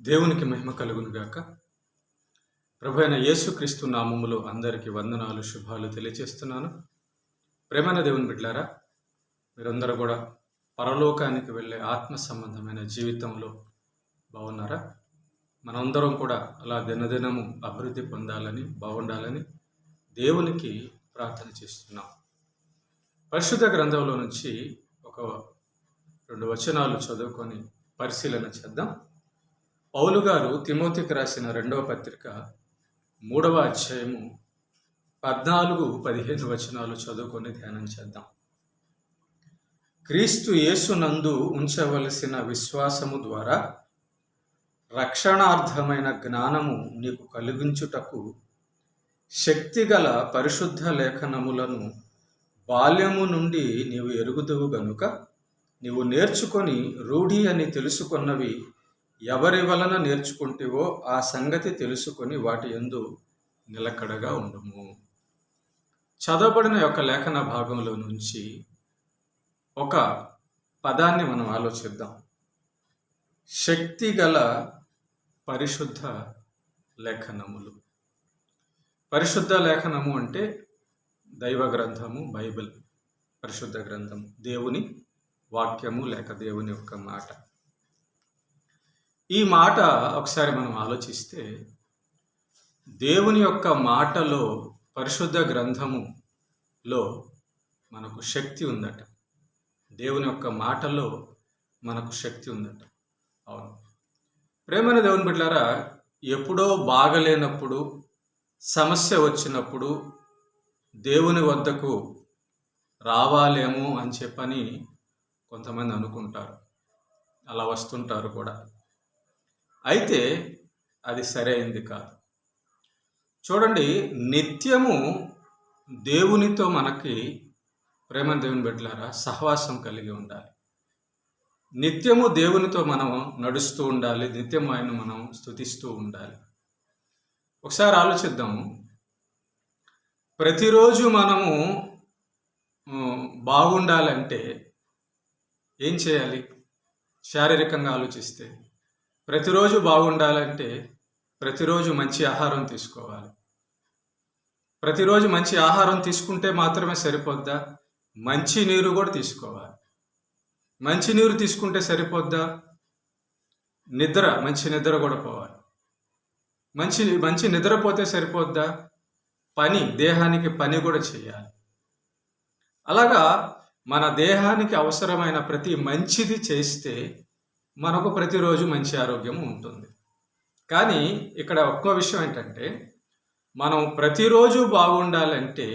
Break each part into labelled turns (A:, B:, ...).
A: దేవునికి మహిమ కలుగునుగాక ప్రభు అయిన యేసుక్రీస్తు నామములో అందరికీ వందనాలు శుభాలు తెలియచేస్తున్నాను ప్రేమైన దేవుని బిడ్డారా మీరందరూ కూడా పరలోకానికి వెళ్ళే ఆత్మ సంబంధమైన జీవితంలో బాగున్నారా? మనందరం కూడా అలా దినదినము అభివృద్ధి పొందాలని బాగుండాలని దేవునికి ప్రార్థన చేస్తున్నాం. పరిశుద్ధ గ్రంథంలో నుంచి ఒక రెండు వచనాలు చదువుకొని పరిశీలన చేద్దాం. పౌలు గారు తిమోతికి రాసిన రెండవ పత్రిక మూడవ అధ్యాయము పద్నాలుగు పదిహేను వచనాలు చదువుకొని ధ్యానం చేద్దాం. క్రీస్తు యేసునందు ఉంచవలసిన విశ్వాసము ద్వారా రక్షణార్థమైన జ్ఞానము నీకు కలిగించుటకు శక్తిగల పరిశుద్ధ లేఖనములను బాల్యము నుండి నీవు ఎరుగుదువు గనుక నీవు నేర్చుకొని రూఢి అని తెలుసుకున్నవి ఎవరి వలన నేర్చుకుంటేవో ఆ సంగతి తెలుసుకొని వాటి ఎందు నిలకడగా ఉండము. చదవబడిన యొక్క లేఖన భాగంలో నుంచి ఒక పదాన్ని మనం ఆలోచిద్దాం. శక్తి గల పరిశుద్ధ లేఖనములు. పరిశుద్ధ లేఖనము అంటే దైవ గ్రంథము బైబిల్. పరిశుద్ధ గ్రంథం దేవుని వాక్యము లేక దేవుని యొక్క మాట. ఈ మాట ఒకసారి మనం ఆలోచిస్తే దేవుని యొక్క మాటలో పరిశుద్ధ గ్రంథములో మనకు శక్తి ఉందట. దేవుని యొక్క మాటలో మనకు శక్తి ఉందట. అవును. ప్రేమైన దేవుని బిడ్డారా ఎప్పుడో బాగలేనప్పుడు సమస్య వచ్చినప్పుడు దేవుని వద్దకు రావాలేమో అని చెప్పని కొంతమంది అనుకుంటారు. అలా వస్తుంటారు కూడా. అయితే అది సరైంది కాదు. చూడండి నిత్యము దేవునితో మనకి ప్రేమ దేవుని బిడ్డలారా సహవాసం కలిగి ఉండాలి. నిత్యము దేవునితో మనం నడుస్తూ ఉండాలి నిత్యం ఆయన మనం స్థుతిస్తూ ఉండాలి. ఒకసారి ఆలోచిద్దాము ప్రతిరోజు మనము బాగుండాలంటే ఏం చేయాలి? శారీరకంగా ఆలోచిస్తే. ప్రతిరోజు బాగుండాలంటే ప్రతిరోజు మంచి ఆహారం తీసుకోవాలి. ప్రతిరోజు మంచి ఆహారం తీసుకుంటే మాత్రమే సరిపోద్దా? మంచి నీరు కూడా తీసుకోవాలి. మంచి నీరు తీసుకుంటే సరిపోద్దా? నిద్ర మంచి నిద్ర కూడా పోవాలి. మంచి మంచి నిద్రపోతే సరిపోద్దా? పని దేహానికి పని కూడా చేయాలి. అలాగా మన దేహానికి అవసరమైన ప్రతి మంచిది చేస్తే మనకు ప్రతిరోజు మంచి ఆరోగ్యం ఉంటుంది. కానీ ఇక్కడ ఒక్క విషయం ఏంటంటే మనం ప్రతిరోజు బాగుండాలంటే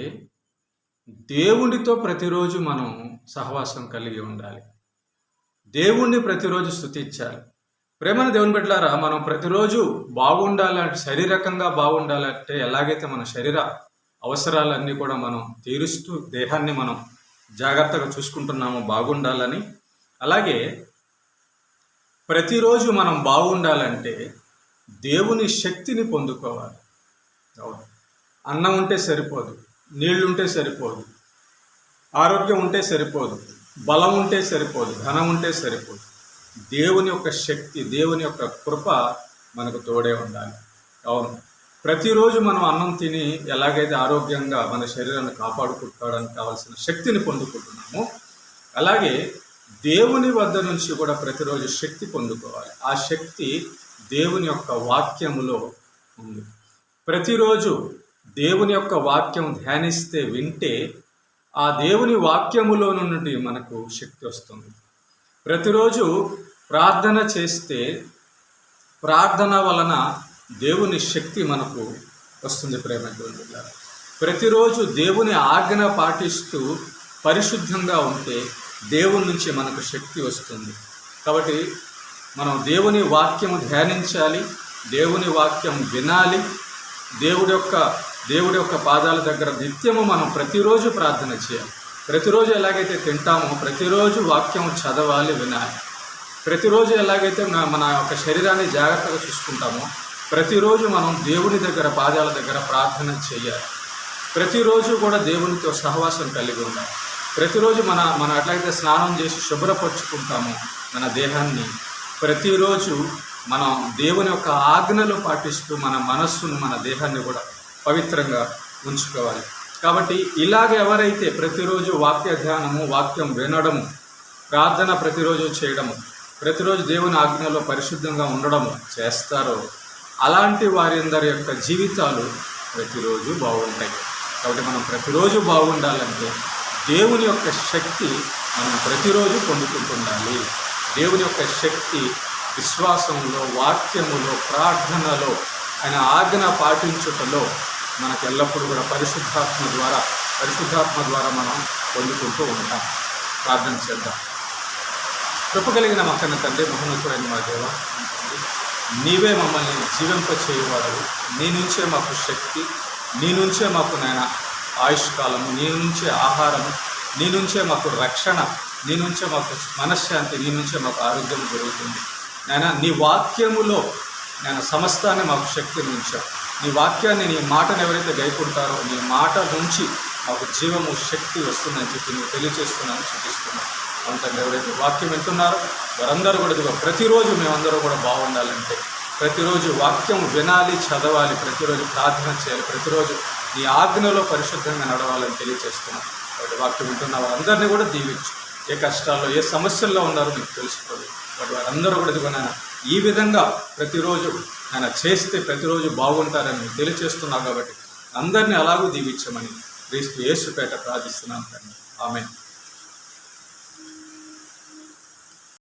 A: దేవునితో ప్రతిరోజు మనం సహవాసం కలిగి ఉండాలి. దేవుణ్ణి ప్రతిరోజు స్థుతించాలి ప్రేమను దేవుని పెట్టారా మనం ప్రతిరోజు బాగుండాలంటే శారీరకంగా బాగుండాలంటే ఎలాగైతే మన శరీర అవసరాలన్నీ కూడా మనం తీరుస్తూ దేహాన్ని మనం జాగ్రత్తగా చూసుకుంటున్నామో బాగుండాలని అలాగే ప్రతిరోజు మనం బాగుండాలంటే దేవుని శక్తిని పొందుకోవాలి. అవును. అన్నం ఉంటే సరిపోదు నీళ్ళుంటే సరిపోదు ఆరోగ్యం ఉంటే సరిపోదు బలం ఉంటే సరిపోదు ధనం ఉంటే సరిపోదు. దేవుని యొక్క శక్తి దేవుని యొక్క కృప మనకు తోడే ఉండాలి. అవును. ప్రతిరోజు మనం అన్నం తిని ఎలాగైతే ఆరోగ్యంగా మన శరీరాన్ని కాపాడుకుంటాడానికి కావాల్సిన శక్తిని పొందుకుంటున్నామో అలాగే దేవుని వద్ద నుంచి కూడా ప్రతిరోజు శక్తి పొందుకోవాలి. ఆ శక్తి దేవుని యొక్క వాక్యములో ఉంది. ప్రతిరోజు దేవుని యొక్క వాక్యం ధ్యానిస్తే వింటే ఆ దేవుని వాక్యములో నుండి మనకు శక్తి వస్తుంది. ప్రతిరోజు ప్రార్థన చేస్తే ప్రార్థన వలన దేవుని శక్తి మనకు వస్తుంది ప్రేమ ప్రతిరోజు దేవుని ఆజ్ఞ పాటిస్తూ పరిశుద్ధంగా ఉంటే దేవుని నుంచి మనకు శక్తి వస్తుంది. కాబట్టి మనం దేవుని వాక్యము ధ్యానించాలి దేవుని వాక్యం వినాలి దేవుడి యొక్క దేవుడి యొక్క పాదాల దగ్గర నిత్యము మనం ప్రతిరోజు ప్రార్థన చేయాలి. ప్రతిరోజు ఎలాగైతే తింటామో ప్రతిరోజు వాక్యం చదవాలి వినాలి. ప్రతిరోజు ఎలాగైతే మన- మన యొక్క శరీరాన్ని జాగ్రత్తగా చూసుకుంటామో ప్రతిరోజు మనం దేవుని దగ్గర పాదాల దగ్గర ప్రార్థన చేయాలి. ప్రతిరోజు కూడా దేవునితో సహవాసం కలిగి ఉండాలి. ప్రతిరోజు మన మనం ఎట్లయితే స్నానం చేసి శుభ్రపరుచుకుంటామో మన దేహాన్ని. ప్రతిరోజు మనం దేవుని యొక్క ఆజ్ఞలు పాటిస్తూ మన మనస్సును మన దేహాన్ని కూడా పవిత్రంగా ఉంచుకోవాలి. కాబట్టి ఇలాగ ఎవరైతే ప్రతిరోజు వాక్య ధ్యానము వాక్యం వినడము ప్రార్థన ప్రతిరోజు చేయడము ప్రతిరోజు దేవుని ఆజ్ఞలో పరిశుద్ధంగా ఉండడము చేస్తారో అలాంటి వారి అందరి యొక్క జీవితాలు ప్రతిరోజు బాగుంటాయి. కాబట్టి మనం ప్రతిరోజు బాగుండాలంటే దేవుని యొక్క శక్తి మనం ప్రతిరోజు పొందుకుంటుండాలి. దేవుని యొక్క శక్తి విశ్వాసంలో వాక్యములో ప్రార్థనలో ఆయన ఆజ్ఞ పాటించుటలో మనకు ఎల్లప్పుడూ కూడా పరిశుద్ధాత్మ ద్వారా పరిశుద్ధాత్మ ద్వారా మనం పొందుకుంటూ ఉంటాం. ప్రార్థన చేద్దాం. చెప్పగలిగిన మక్కన మా తండ్రి మహోన్నతుడైన మా దేవ నీవే మమ్మల్ని జీవింపచేయవాడు. నీ నుంచే మాకు శక్తి నీ నుంచే మాకు నాయన ఆయుష్కాలము నీ నుంచే ఆహారము నీ నుంచే మాకు రక్షణ నీ నుంచే మాకు మనశ్శాంతి నీ నుంచే మాకు ఆరోగ్యం జరుగుతుంది. నాయన నీ వాక్యములో నేను సమస్తాన్ని మాకు శక్తిని ఉంచావు నీ వాక్యాన్ని నీ మాటను ఎవరైతే గైకుంటారో నీ మాట నుంచి మాకు జీవము శక్తి వస్తుందని చెప్పి నువ్వు తెలియజేస్తున్నాను చూపిస్తున్నాను అవును ఎవరైతే వాక్యం వింటున్నారో వారందరూ కూడా ఇదిగో ప్రతిరోజు మేమందరూ కూడా బాగుండాలంటే ప్రతిరోజు వాక్యం వినాలి చదవాలి ప్రతిరోజు ప్రార్థన చేయాలి ప్రతిరోజు నీ ఆజ్ఞలో పరిశుద్ధంగా నడవాలని తెలియజేస్తున్నాం వాటి వాక్యం వింటున్న వారందరినీ కూడా దీవించు. ఏ కష్టాల్లో ఏ సమస్యల్లో ఉన్నారో మీకు తెలుసుకోవాలి వాటి వారందరూ కూడా ఇదిగో నాయన ఈ విధంగా ప్రతిరోజు ఆయన చేస్తే ప్రతిరోజు బాగుంటారని తెలియచేస్తున్నావు కాబట్టి అందరినీ అలాగూ దీవించమని క్రీస్తు యేసుపేట ప్రార్థిస్తున్నాను కానీ ఆమె